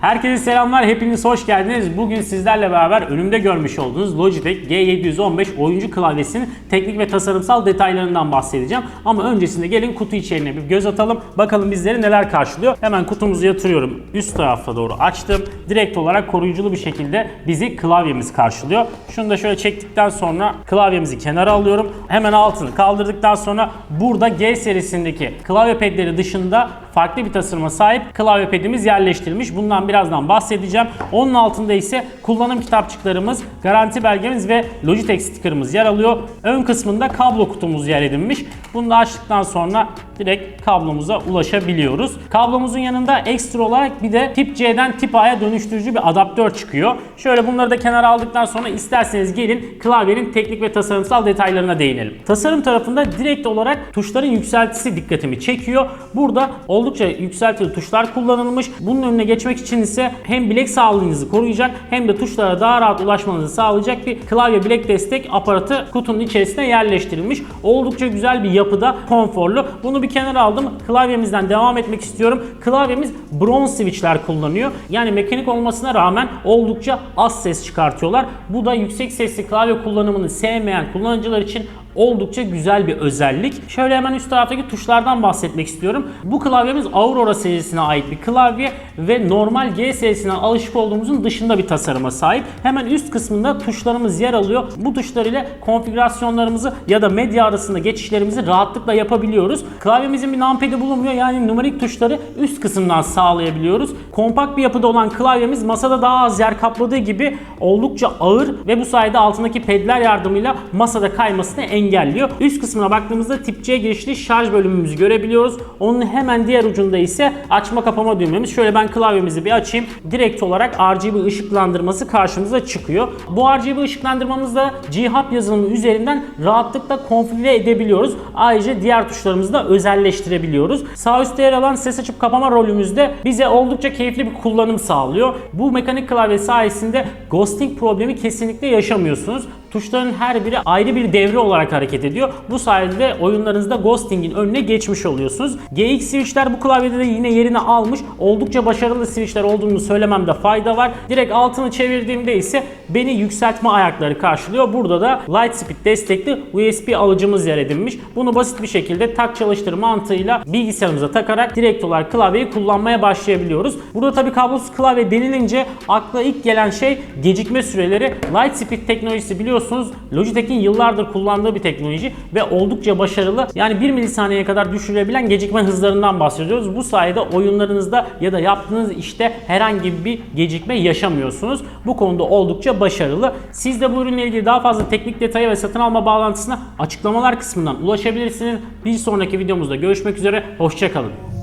Herkese selamlar, hepiniz hoş geldiniz. Bugün sizlerle beraber önümde görmüş olduğunuz Logitech G715 oyuncu klavyesinin teknik ve tasarımsal detaylarından bahsedeceğim. Ama öncesinde gelin kutu içeriğine bir göz atalım. Bakalım bizleri neler karşılıyor. Hemen kutumuzu yatırıyorum. Üst tarafa doğru açtım. Direkt olarak koruyuculu bir şekilde bizi klavyemiz karşılıyor. Şunu da şöyle çektikten sonra klavyemizi kenara alıyorum. Hemen altını kaldırdıktan sonra burada G serisindeki klavye pedleri dışında farklı bir tasarıma sahip klavye pedimiz yerleştirilmiş. Bundan birazdan bahsedeceğim. Onun altında ise kullanım kitapçıklarımız, garanti belgemiz ve Logitech sticker'ımız yer alıyor. Ön kısmında kablo kutumuz yer edinmiş. Bunu da açtıktan sonra direkt kablomuza ulaşabiliyoruz. Kablomuzun yanında ekstra olarak bir de tip C'den tip A'ya dönüştürücü bir adaptör çıkıyor. Şöyle bunları da kenara aldıktan sonra isterseniz gelin klavyenin teknik ve tasarımsal detaylarına değinelim. Tasarım tarafında direkt olarak tuşların yükseltisi dikkatimi çekiyor. Burada oldukça yükseltili tuşlar kullanılmış. Bunun önüne geçmek için ise hem bilek sağlığınızı koruyacak hem de tuşlara daha rahat ulaşmanızı sağlayacak bir klavye bilek destek aparatı kutunun içerisine yerleştirilmiş. Oldukça güzel bir yapıda, konforlu. Bunu bir kenara aldım. Klavyemizden devam etmek istiyorum. Klavyemiz bronze switchler kullanıyor. Yani mekanik olmasına rağmen oldukça az ses çıkartıyorlar. Bu da yüksek sesli klavye kullanımını sevmeyen kullanıcılar için oldukça güzel bir özellik. Şöyle hemen üst taraftaki tuşlardan bahsetmek istiyorum. Bu klavyemiz Aurora serisine ait bir klavye ve normal G serisinden alışık olduğumuzun dışında bir tasarıma sahip. Hemen üst kısmında tuşlarımız yer alıyor. Bu tuşlar ile konfigürasyonlarımızı ya da medya arasında geçişlerimizi rahatlıkla yapabiliyoruz. Klavyemizin bir numpad'i bulunmuyor yani numarik tuşları üst kısımdan sağlayabiliyoruz. Kompakt bir yapıda olan klavyemiz masada daha az yer kapladığı gibi oldukça ağır ve bu sayede altındaki pedler yardımıyla masada kaymasını engelliyor. Üst kısmına baktığımızda tip C girişli şarj bölümümüzü görebiliyoruz. Onun hemen diğer ucunda ise açma kapama düğmemiz. Şöyle ben klavyemizi bir açayım. Direkt olarak RGB ışıklandırması karşımıza çıkıyor. Bu RGB ışıklandırmamızı da G-Hub yazılımı üzerinden rahatlıkla konfigüre edebiliyoruz. Ayrıca diğer tuşlarımızı da özelleştirebiliyoruz. Sağ üstte yer alan ses açıp kapama rolümüzde bize oldukça keyifli bir kullanım sağlıyor. Bu mekanik klavye sayesinde ghosting problemi kesinlikle yaşamıyorsunuz. Tuşların her biri ayrı bir devre olarak hareket ediyor. Bu sayede oyunlarınızda ghosting'in önüne geçmiş oluyorsunuz. GX switchler bu klavyede de yine yerini almış. Oldukça başarılı switchler olduğunu söylememde fayda var. Direkt altını çevirdiğimde ise beni yükseltme ayakları karşılıyor. Burada da Lightspeed destekli USB alıcımız yer edinmiş. Bunu basit bir şekilde tak çalıştır mantığıyla bilgisayarımıza takarak direkt olarak klavyeyi kullanmaya başlayabiliyoruz. Burada tabi kablosuz klavye denilince akla ilk gelen şey gecikme süreleri. Lightspeed teknolojisi biliyorsunuz Logitech'in yıllardır kullandığı bir teknoloji ve oldukça başarılı. Yani 1 milisaniyeye kadar düşürebilen gecikme hızlarından bahsediyoruz. Bu sayede oyunlarınızda ya da yaptığınız işte herhangi bir gecikme yaşamıyorsunuz. Bu konuda oldukça başarılı. Siz de bu ürünle ilgili daha fazla teknik detaya ve satın alma bağlantısına açıklamalar kısmından ulaşabilirsiniz. Bir sonraki videomuzda görüşmek üzere. Hoşçakalın.